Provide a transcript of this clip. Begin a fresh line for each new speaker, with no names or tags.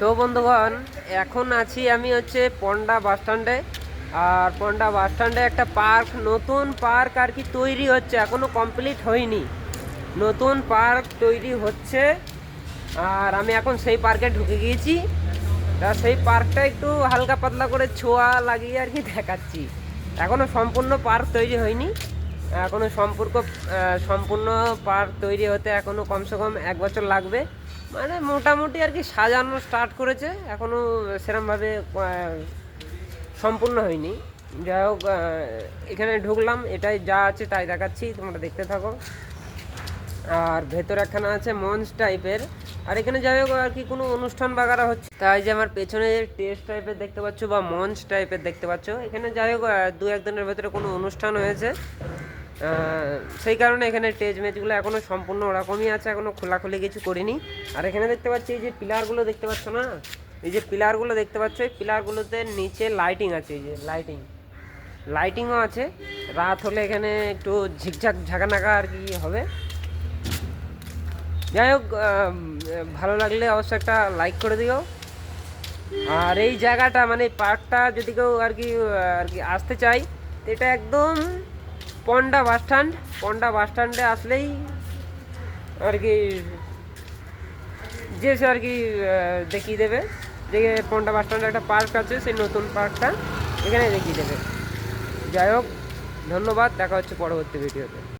তো বন্ধুগণ, এখন আছি আমি হচ্ছে পন্ডা বাস স্ট্যান্ডে। আর পন্ডা বাস স্ট্যান্ডে একটা পার্ক, নতুন পার্ক আর কি তৈরি হচ্ছে, এখনও কমপ্লিট হয়নি। নতুন পার্ক তৈরি হচ্ছে, আর আমি এখন সেই পার্কে ঢুকে গিয়েছি। তা সেই পার্কটা একটু হালকা পাতলা করে ছোঁয়া লাগিয়ে আর কি দেখাচ্ছি। এখনও সম্পূর্ণ পার্ক তৈরি হয়নি। এখনও সম্পর্ক সম্পূর্ণ পার্ক তৈরি হতে এখনও কমসে কম এক বছর লাগবে। মানে মোটামুটি আর কি সাজানো স্টার্ট করেছে। এখনও সেরমভাবে সম্পূর্ণ হয়নি। যাই হোক এখানে ঢুকলাম, এটাই যা আছে তাই দেখাচ্ছি, তোমরা দেখতে থাকো। আর ভেতর একখানা আছে মঞ্চ টাইপের আর এখানে যাই হোক, আর কি কোনো অনুষ্ঠান বাগারা হচ্ছে। তাই যে আমার পেছনে টেস্ট টাইপের দেখতে পাচ্ছ বা মঞ্চ টাইপের দেখতে পাচ্ছ। এখানে যাই হোক দু একদিনের ভেতরে কোনো অনুষ্ঠান হয়েছে। সেই কারণে এখানে স্টেজ মেজগুলো এখনও সম্পূর্ণ ওরকমই আছে, এখনও খোলাখুলি কিছু করিনি। আর এখানে দেখতে পাচ্ছি এই যে পিলারগুলো দেখতে পাচ্ছ না? এই যে পিলারগুলো দেখতে পাচ্ছ, এই পিলারগুলোতে নিচে লাইটিং আছে, এই যে লাইটিং লাইটিংও আছে। রাত হলে এখানে একটু ঝিকঝাক ঝাঁকানাকা আর কি হবে। যাই হোক ভালো লাগলে অবশ্যই একটা লাইক করে দিও। আর এই জায়গাটা মানে পার্কটা যদি কেউ আর কি আর কি আসতে চাই এটা একদম Ponda bus stand, Ponda bus স্ট্যান্ডে আসলেই আর কি যে সে আর কি দেখিয়ে দেবে যে পন্ডা বাস স্ট্যান্ডে একটা পার্ক আছে, সেই নতুন পার্কটা এখানে দেখিয়ে দেবে। যাই হোক, ধন্যবাদ, দেখা হচ্ছে পরবর্তী ভিডিওতে।